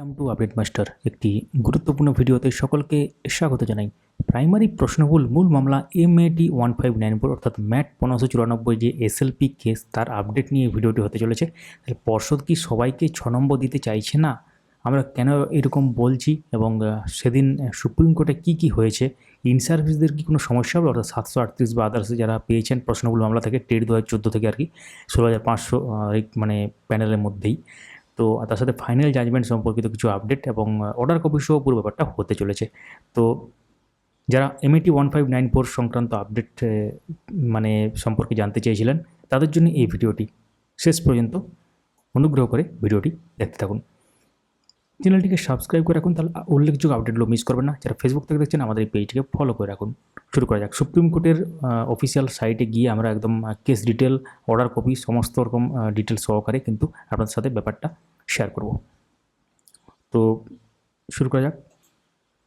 Welcome to update master একটি গুরুত্বপূর্ণ ভিডিওতে সকলকে স্বাগত জানাই। প্রাইমারি প্রশ্নভুল মূল মামলা M A T one five nine four অর্থাৎ ম্যাট পনেরোশো চুরানব্বই যে এসএলপি কেস তার আপডেট নিয়ে ভিডিওটি হতে চলেছে। তাহলে পর্ষদ কি সবাইকে ছ নম্বর দিতে চাইছে না? আমরা কেন এরকম বলছি এবং সেদিন সুপ্রিম কোর্টে কি কি হয়েছে? ইন সার্ভিসদের কি কোনো সমস্যা হবে অর্থাৎ সাতশো আটত্রিশ বা আদার্সে যারা পেয়েছেন প্রশ্নগুলো মামলা থেকে টেট দু হাজার চোদ্দ থেকে আর কি, ষোলো হাজার পাঁচশো মানে প্যানেলের মধ্যেই। তো তার সাথে ফাইনাল জাজমেন্ট সম্পর্কিত কিছু আপডেট এবং অর্ডার কপি সহ পুরো ব্যাপারটা হতে চলেছে। তো যারা MAT one five nine four সংক্রান্ত আপডেট মানে সম্পর্কে জানতে চেয়েছিলেন, তাদের জন্য এই ভিডিওটি শেষ পর্যন্ত অনুগ্রহ করে ভিডিওটি দেখতে থাকুন। চ্যানেলটিকে সাবস্ক্রাইব করে রাখুন, তাহলে উল্লেখযোগ্য আপডেটগুলো মিস করবেন না। যারা ফেসবুক থেকে দেখছেন, আমাদের এই পেজটিকে ফলো করে রাখুন। শুরু করা যাক। সুপ্রিম কোর্টের অফিসিয়াল সাইটে গিয়ে আমরা একদম কেস ডিটেল অর্ডার কপি সমস্ত রকম ডিটেল সহকারে কিন্তু আপনাদের সাথে ব্যাপারটা শেয়ার করব। তো শুরু করা যাক।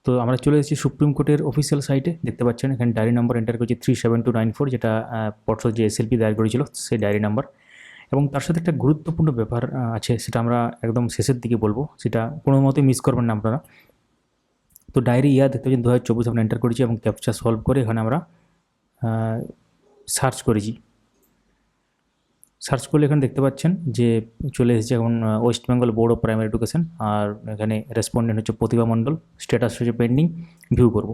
তো আমরা চলে এসেছি সুপ্রিম কোর্টের অফিসিয়াল সাইটে দেখতে পাচ্ছেন, এখানে ডায়েরি নাম্বার এন্টার করেছি three seven two nine four যেটা পর্ষদ যে এসএলপি দায়ের করেছিল, সেই ডায়েরি নাম্বার এবং তার সাথে একটা গুরুত্বপূর্ণ ব্যাপার আছে, সেটা আমরা একদম শেষের দিকে বলব, সেটা কোনো মতেই মিস করবেন না আপনারা। তো ডায়েরি ইয়া দেখতে পাচ্ছেন দু হাজার চব্বিশ আমরা এন্টার করেছি এবং ক্যাপচা সলভ করে এখানে আমরা সার্চ করেছি। সার্চ করলে এখানে দেখতে পাচ্ছেন যে চলে এসেছে এখন West Bengal board of primary education আর এখানে রেসপন্ডেন্ট হচ্ছে প্রতিভা মণ্ডল স্ট্যাটাস হচ্ছে পেন্ডিং ভিউ করব।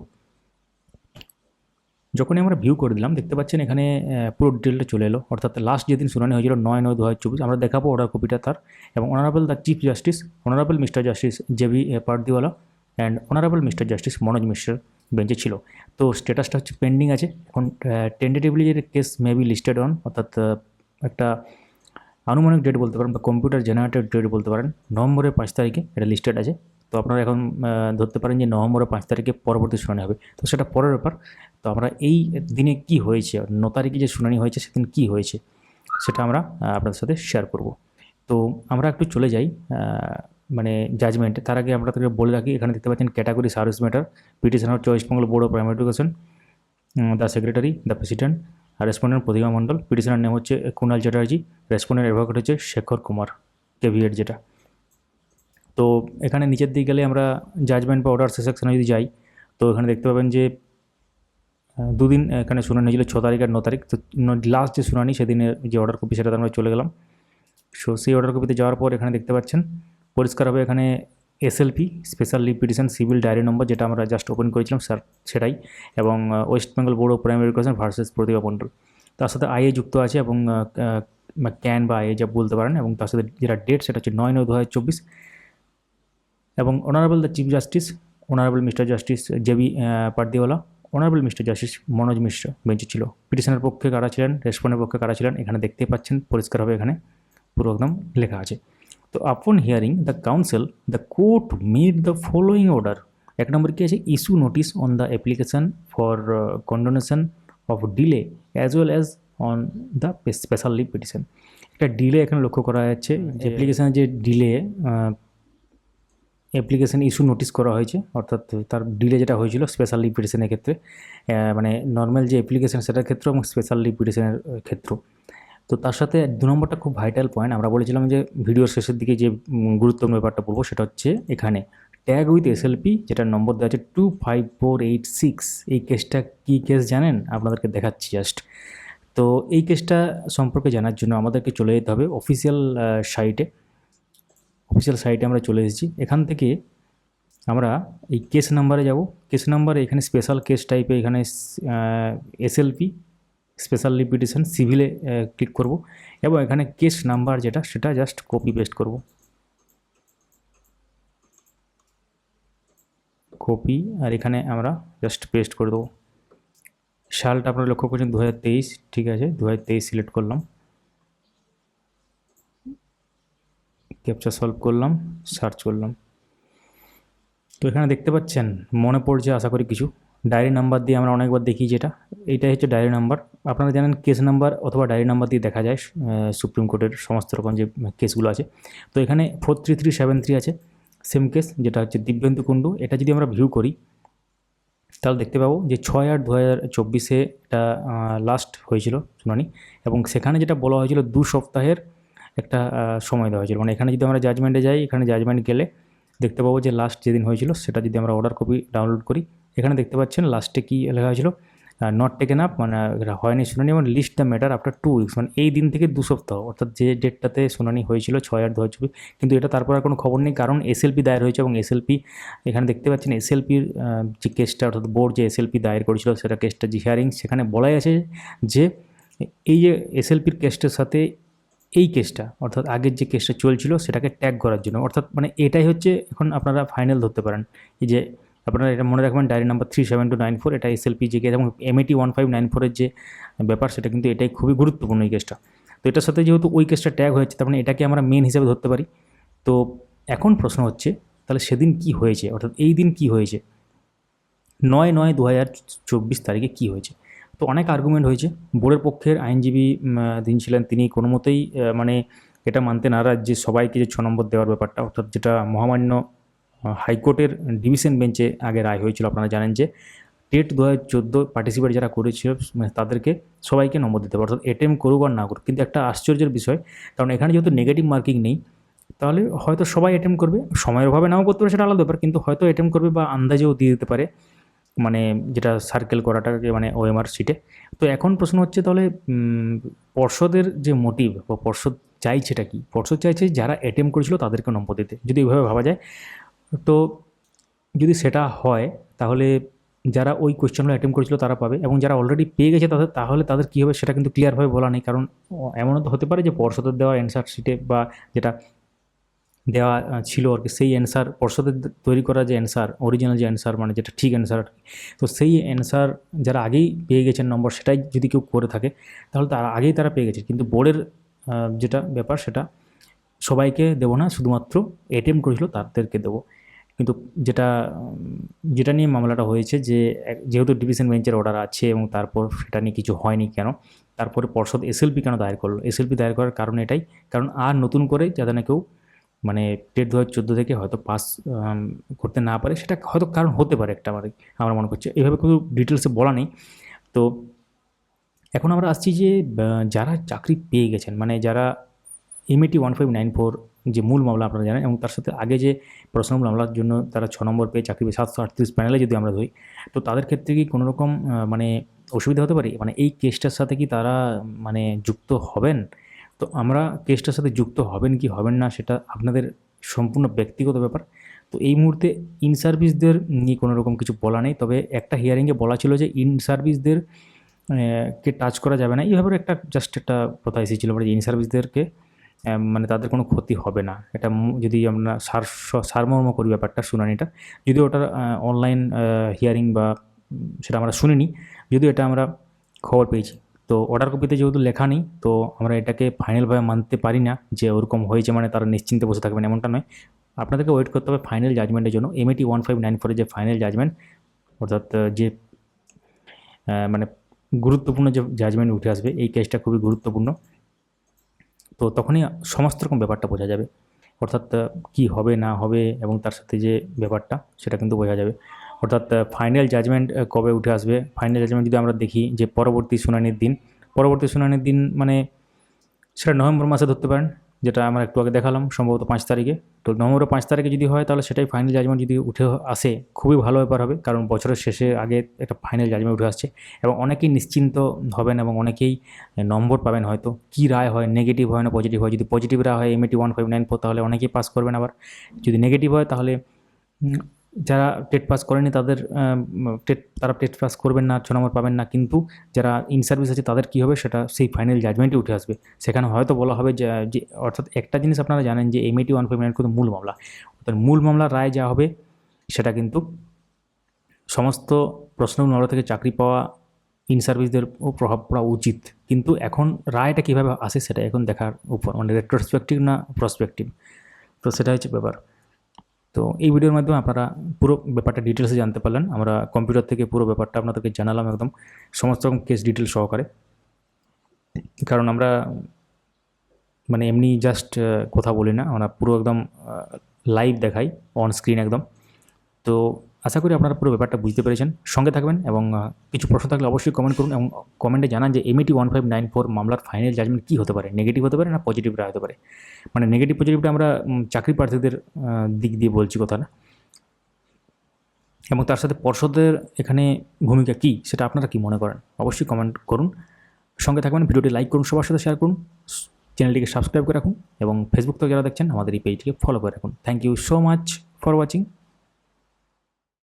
যখনই আমরা ভিউ করে দিলাম, দেখতে পাচ্ছেন এখানে পুরো ডিটেলটা চলে এলো। অর্থাৎ লাস্ট যেদিন শুনানি হয়েছিল নয় নয়, দু হাজার চব্বিশ, আমরা দেখাবো অর্ডার কপিটা তার। এবং honourable the chief justice honourable mister justice J B Pardiwala and honourable mister justice Manoj Mishra বেঞ্চে ছিল। তো স্ট্যাটাসটা হচ্ছে পেন্ডিং আছে। এখন টেন্টেটিভলি যে case may be listed on অর্থাৎ একটা আনুমানিক ডেট বলতে পারেন বা কম্পিউটার জেনারেটেড ডেট বলতে পারেন, নভেম্বরের পাঁচ তারিখে এটা লিস্টেড আছে। তো আপনারা এখন ধরতে পারেন যে নভেম্বরের পাঁচ তারিখে পরবর্তী শুনানি হবে। তো সেটা পরের ব্যাপার। তো আমরা এই দিনে কি হয়েছে ন তারিখে যে শুনানি হয়েছে, সেদিন কি হয়েছে, সেটা আমরা আপনাদের সাথে শেয়ার করব। তো আমরা একটু চলে যাই মানে জাজমেন্ট তার আগে আমরা তাদেরকে বলে রাখি, এখানে দেখতে পাচ্ছেন category service matter petitioner choice Bengal board of primary education the secretary the president R respondent Pratima Mondal petitioner name হচ্ছে কুণাল চ্যাটার্জি রেসপন্ডেন্ট অ্যাডভোকেট হচ্ছে শেখর কুমার কেভিএড যেটা। তো এখানে নিচের দিকে গেলে আমরা জাজমেন্ট বা অর্ডার সেকশনে যদি যাই, তো এখানে দেখতে পাবেন যে দুদিন এখানে শুনানি হয়েছিল, ছ তারিখ আর ন তারিখ। তো লাস্ট যে শুনানি, সেদিনের যে অর্ডার কপি সেটাতে আমরা চলে গেলাম। সো সেই অর্ডার কপিতে যাওয়ার পর এখানে দেখতে পাচ্ছেন, পরিষ্কার হবে এখানে SLP special leave petition civil diary number যেটা আমরা জাস্ট ওপেন করেছিলাম, স্যার, সেটাই। এবং west Bengal board of primary education versus Pratibha Mondal তার সাথে আইএ যুক্ত আছে এবং ক্যান বা আইএ যা বলতে পারেন, এবং তার সাথে যেটা ডেট সেটা হচ্ছে নয় নয় দু হাজার চব্বিশ। এবং honourable the chief justice honourable mister justice JB Pardiwala honourable mister justice Manoj Mishra বেঞ্চে ছিল। পিটিশনের পক্ষে কারা ছিলেন রেসপন্ডের পক্ষে কারা ছিলেন এখানে দেখতে পাচ্ছেন পরিষ্কারভাবে এখানে পুরো একদম লেখা আছে। তো upon hearing the counsel the court made the following order এক নম্বর কি আছে? Issue notice on the application for condonation of delay as well as on the special leave petition একটা ডিলে এখানে লক্ষ্য করা যাচ্ছে। অ্যাপ্লিকেশানের যে ডিলে অ্যাপ্লিকেশান ইস্যু নোটিস করা হয়েছে, অর্থাৎ তার ডিলে যেটা হয়েছিল স্পেশাল লিভ পিটিশনের ক্ষেত্রে মানে নর্মাল যে অ্যাপ্লিকেশান সেটার ক্ষেত্রে এবং স্পেশাল লিভ পিটিশনের ক্ষেত্র তো তার সাথে দু নম্বরটা খুব ভাইটাল পয়েন্ট আমরা বলেছিলাম যে ভিডিওর শেষের দিকে যে গুরুত্বপূর্ণ ব্যাপারটা বলব সেটা হচ্ছে এখানে ট্যাগ উইথ এসএলপি যেটার নম্বর দেওয়া আছে two five four eight six এই কেসটা কী কেস জানেন? আপনাদেরকে দেখাচ্ছি জাস্ট তো এই কেসটা সম্পর্কে জানার জন্য আমাদেরকে চলে যেতে হবে অফিসিয়াল সাইটে অফিসিয়াল সাইটে আমরা চলে এসেছি। এখান থেকে আমরা এই কেস নাম্বারে যাব। কেস নাম্বারে এখানে স্পেশাল কেস টাইপে এখানে এসএলপি স্পেশাল লিপিটিশন সিভিলে ক্লিক করব এবং এখানে কেস নাম্বার যেটা, সেটা জাস্ট কপি পেস্ট করব। কপি আর এখানে আমরা জাস্ট পেস্ট করে দেবো। সালটা আপনারা লক্ষ্য করছেন দু হাজার তেইশ, ঠিক আছে? দু হাজার তেইশ সিলেক্ট করলাম। ক্যাপচা সলভ করলাম সার্চ করলাম। তো এখানে দেখতে পাচ্ছেন, মনে পড়ছে আশা করি কিছু। ডায়েরি নাম্বার দিয়ে আমরা অনেকবার দেখি যেটা। এইটাই হচ্ছে ডায়েরি নাম্বার আপনারা জানেন কেস নাম্বার অথবা ডায়েরি নাম্বার দিয়ে দেখা যায় সুপ্রিম কোর্টের সমস্ত রকম যে কেসগুলো আছে। তো এখানে four three three seven three আছে সেম কেস যেটা হচ্ছে দিব্যেন্দু কুণ্ডু। এটা যদি আমরা ভিউ করি, তাহলে দেখতে পাবো যে ছয় আট দু হাজার চব্বিশে এটা লাস্ট হয়েছিল শুনানি। এবং সেখানে যেটা বলা হয়েছিল দু সপ্তাহের একটা সময় দেওয়া হয়েছিল। মানে এখানে যদি আমরা জাজমেন্টে যাই, এখানে জাজমেন্ট গেলে দেখতে পাবো যে লাস্ট যেদিন হয়েছিল, সেটা যদি আমরা অর্ডার কপি ডাউনলোড করি, এখানে দেখতে পাচ্ছেন লাস্টে কী লেখা হয়েছিল? নট টেকেন আপ মানে হয়নি শুনানি, এবং list the matter after two weeks মানে এই দিন থেকে দু সপ্তাহ, অর্থাৎ যে ডেটটাতে শুনানি হয়েছিল, ছয় আট দু হাজার কিন্তু এটা তারপর আর কোনো খবর নেই, কারণ এসএলপি দায়ের হয়েছে, এবং এসএলপি এখানে দেখতে পাচ্ছেন এসএলপির যে কেসটা অর্থাৎ বোর্ড যে এসএলপি দায়ের করেছিল, সেটা কেসটা যে হিয়ারিং সেখানে বলাই আছে যে, এই যে এসএলপির কেসটার সাথে এই কেসটা অর্থাৎ আগের যে কেসটা চলছিল সেটাকে ট্যাগ করার জন্য। অর্থাৎ মানে এটাই হচ্ছে এখন আপনারা ফাইনাল ধরতে পারেন। এই যে আপনারা এটা মনে রাখবেন diary number three seven two nine four এটা এসএলপি যে কেস এবং এমএটি ওয়ান ফাইভ নাইন ফোরের যে ব্যাপার, সেটা কিন্তু এটাই খুবই গুরুত্বপূর্ণ এই কেসটা তো এটার সাথে যেহেতু ওই কেসটা ট্যাগ হয়েছে, তার মানে এটাকে আমরা মেন হিসেবে ধরতে পারি। তো এখন প্রশ্ন হচ্ছে, তাহলে সেদিন কি হয়েছে? অর্থাৎ এই দিন কি হয়েছে? নয় নয় দু হাজার চব্বিশ তারিখে কী হয়েছে? তো অনেক আর্গুমেন্ট হয়েছে। বোর্ডের পক্ষের আইনজীবী দিন ছিলেন, তিনি কোনো মতেই মানে এটা মানতে নারাজ যে সবাইকে যে ছ নম্বর দেওয়ার ব্যাপারটা, অর্থাৎ যেটা মহামান্য হাইকোর্টের ডিভিশন বেঞ্চে আগে রায় হয়েছিল, আপনারা জানেন যে, টেট দু হাজার চোদ্দ পার্টিসিপেট যারা করেছিল মানে তাদেরকে সবাইকে নম্বর দিতে হবে, অর্থাৎ এটেম করুক আর না করুক। কিন্তু একটা আশ্চর্যের বিষয়, কারণ এখানে যেহেতু নেগেটিভ মার্কিং নেই, তাহলে হয়তো সবাই অ্যাটেম্প করবে, সময়ের অভাবে নাও করতে পারে, সেটা আলাদা ব্যাপার, কিন্তু হয়তো অ্যাটেম্প করবে বা আন্দাজেও দিয়ে দিতে পারে। মানে যেটা সার্কেল করাটাকে মানে ওএমআর সিটে তো এখন প্রশ্ন হচ্ছে তাহলে পর্ষদের যে মোটিভ বা পর্ষদ চাইছেটা কি? পর্ষদ চাইছে যারা অ্যাটেম্প করেছিল তাদেরকে নম্বর দিতে, যদি ওইভাবে ভাবা যায়। তো যদি সেটা হয়, তাহলে যারা ওই কোয়েশ্চেনগুলো অ্যাটেম্প করেছিল তারা পাবে এবং যারা অলরেডি পেয়ে গেছে তাদের, তাহলে তাদের কী হবে সেটা কিন্তু ক্লিয়ারভাবে বলা নেই। কারণ এমনও তো হতে পারে যে পর্ষদের দেওয়া অ্যান্সার শিটে বা যেটা দেওয়া ছিল আর কি। সেই অ্যান্সার পর্ষদের তৈরি করা যে অ্যান্সার অরিজিনাল যে অ্যান্সার মানে যেটা ঠিক অ্যান্সার তো সেই অ্যান্সার যারা আগেই পেয়ে গেছেন নম্বর সেটাই যদি কেউ করে থাকে, তাহলে তারা আগেই তারা পেয়ে গেছে। কিন্তু বোর্ডের যেটা ব্যাপার, সেটা সবাইকে দেবো না, শুধুমাত্র এটিএম করেছিল, তাদেরকে দেবো। কিন্তু যেটা যেটা নিয়ে মামলাটা হয়েছে যে যেহেতু ডিভিশন বেঞ্চের অর্ডার আছে এবং তারপর সেটা নিয়ে কিছু হয়নি কেন, তারপরে পর্ষদ এসএলপি কেন দায়ের করল? এসএলপি দায়ের করার কারণ এটাই। কারণ আর নতুন করে যাতে না কেউ মানে টেট দু হাজার চোদ্দ থেকে হয়তো পাস করতে না পারে, সেটা হয়তো কারণ হতে পারে একটা আমার আমার মনে করছে এভাবে কোনো ডিটেলসে বলা নেই। তো এখন আমরা আসছি যে যারা চাকরি পেয়ে গেছেন মানে যারা MAT one five nine four যে মূল মামলা আপনারা জানেন, এবং তার সাথে আগে যে প্রশ্ন মামলার জন্য তারা ছ নম্বর পেয়ে চাকরি পেয়ে সাতশো আটত্রিশ প্যানেলে যদি আমরা ধরি, তো তাদের ক্ষেত্রে কি কোনো রকম মানে অসুবিধা হতে পারে? মানে এই কেসটার সাথে কি তারা মানে যুক্ত হবেন? তো আমরা কেসটার সাথে যুক্ত হবেন কি হবেন না সেটা আপনাদের সম্পূর্ণ ব্যক্তিগত ব্যাপার। তো এই মুহূর্তে ইন সার্ভিসদের নিয়ে কোনো রকম কিছু বলা নেই। তবে একটা হিয়ারিংয়ে বলা ছিল যে ইন সার্ভিসদের কে টাচ করা যাবে না। এইভাবে একটা জাস্ট একটা কথা এসেছিল মানে ইন সার্ভিসদেরকে মানে তাদের কোনো ক্ষতি হবে না। এটা যদি আমরা সার, সারমর্ম করি ব্যাপারটা, শুনানিটা যদি ওটার অনলাইন হিয়ারিং বা সেটা আমরা শুনিনি, যদিও এটা আমরা খবর পেয়েছি। তো অর্ডার কপিতে যেহেতু লেখা নেই, তো আমরা এটাকে ফাইনালভাবে মানতে পারি না যে ওরকম হয়েছে মানে তারা নিশ্চিন্তে বসে থাকবেন এমনটা নয়। আপনাদেরকে ওয়েট করতে হবে ফাইনাল জাজমেন্টের জন্য। এমএটি ওয়ান ফাইভ নাইন ফোরের যে ফাইনাল জাজমেন্ট অর্থাৎ যে মানে গুরুত্বপূর্ণ যে জাজমেন্ট উঠে আসবে, এই কেসটা খুবই গুরুত্বপূর্ণ। তো তখনই সমস্ত রকম ব্যাপারটা বোঝা যাবে। অর্থাৎ কি হবে, না হবে এবং তার সাথে যে ব্যাপারটা, সেটা কিন্তু বোঝা যাবে। অর্থাৎ ফাইনাল জাজমেন্ট কবে উঠে আসবে? ফাইনাল জাজমেন্ট যদি আমরা দেখি যে পরবর্তী শুনানির দিন পরবর্তী শুনানির দিন মানে সেটা নভেম্বর মাসে ধরতে পারেন, যেটা আমরা একটু আগে দেখালাম, সম্ভবত পাঁচ তারিখে। তো নভেম্বর পাঁচ তারিখে যদি হয়, তাহলে সেটাই ফাইনাল জাজমেন্ট যদি উঠে আসে, খুবই ভালো ব্যাপার হবে, কারণ বছরের শেষে আগে একটা ফাইনাল জাজমেন্ট উঠে আসছে। এবং অনেকেই নিশ্চিন্ত হবেন এবং অনেকেই নম্বর পাবেন হয়তো, কী রায় হয় নেগেটিভ হয় না পজিটিভ হয়। যদি পজিটিভ রায় হয় MAT one five nine four তাহলে অনেকেই পাস করবেন আবার। যদি নেগেটিভ হয়, তাহলে যারা টেট পাস করেনি তাদের টেট, তারা টেট পাস করবেন না ছ নম্বর পাবেন না, কিন্তু যারা ইন সার্ভিস আছে তাদের কী হবে সেটা সেই ফাইনাল জাজমেন্টে উঠে আসবে। সেখানে হয়তো বলা হবে যে অর্থাৎ একটা জিনিস আপনারা জানেন যে এমএটি ওয়ান ফাইভ নাইন কিন্তু মূল মামলা। অর্থাৎ মূল মামলার রায় যা হবে সেটা কিন্তু সমস্ত প্রশ্ন মামলা থেকে চাকরি পাওয়া ইন সার্ভিসদের প্রভাব পড়া উচিত। কিন্তু এখন রায়টা কীভাবে আসে সেটা এখন দেখার উপর মানে রেট্রোস্পেক্টিভ না প্রসপেক্টিভ তো সেটা হচ্ছে ব্যাপার। তো এই ভিডিওর মাধ্যমে আপনারা পুরো ব্যাপারটা ডিটেলসে জানতে পারলেন। আমরা কম্পিউটার থেকে পুরো ব্যাপারটা আপনাদেরকে জানালাম একদম। সমস্ত রকম কেস ডিটেল সহকারে। কারণ আমরা মানে এমনি জাস্ট কথা বলি না। আমরা পুরো একদম লাইভ দেখাই অন স্ক্রিন একদম। তো আশা করি আপনারা পুরো ব্যাপারটা বুঝতে পেরেছেন। সঙ্গে থাকবেন এবং কিছু প্রশ্ন থাকলে অবশ্যই কমেন্ট করুন এবং কমেন্টে জানান যে MET one five nine four মামলার ফাইনাল জাজমেন্ট কী হতে পারে? নেগেটিভ হতে পারে না পজিটিভ হতে পারে? মানে নেগেটিভ পজিটিভটা আমরা চাকরি প্রার্থীদের দিক দিয়ে বলছি কথা না। এবং তার সাথে পর্ষদের এখানে ভূমিকা কী সেটা আপনারা কি মনে করেন? অবশ্যই কমেন্ট করুন। সঙ্গে থাকবেন, ভিডিওটি লাইক করুন, সবার সাথে শেয়ার করুন চ্যানেলটিকে সাবস্ক্রাইব করে রাখুন এবং ফেসবুক থেকে যারা দেখছেন, আমাদের এই পেজটিকে ফলো করে রাখুন। Thank you so much for watching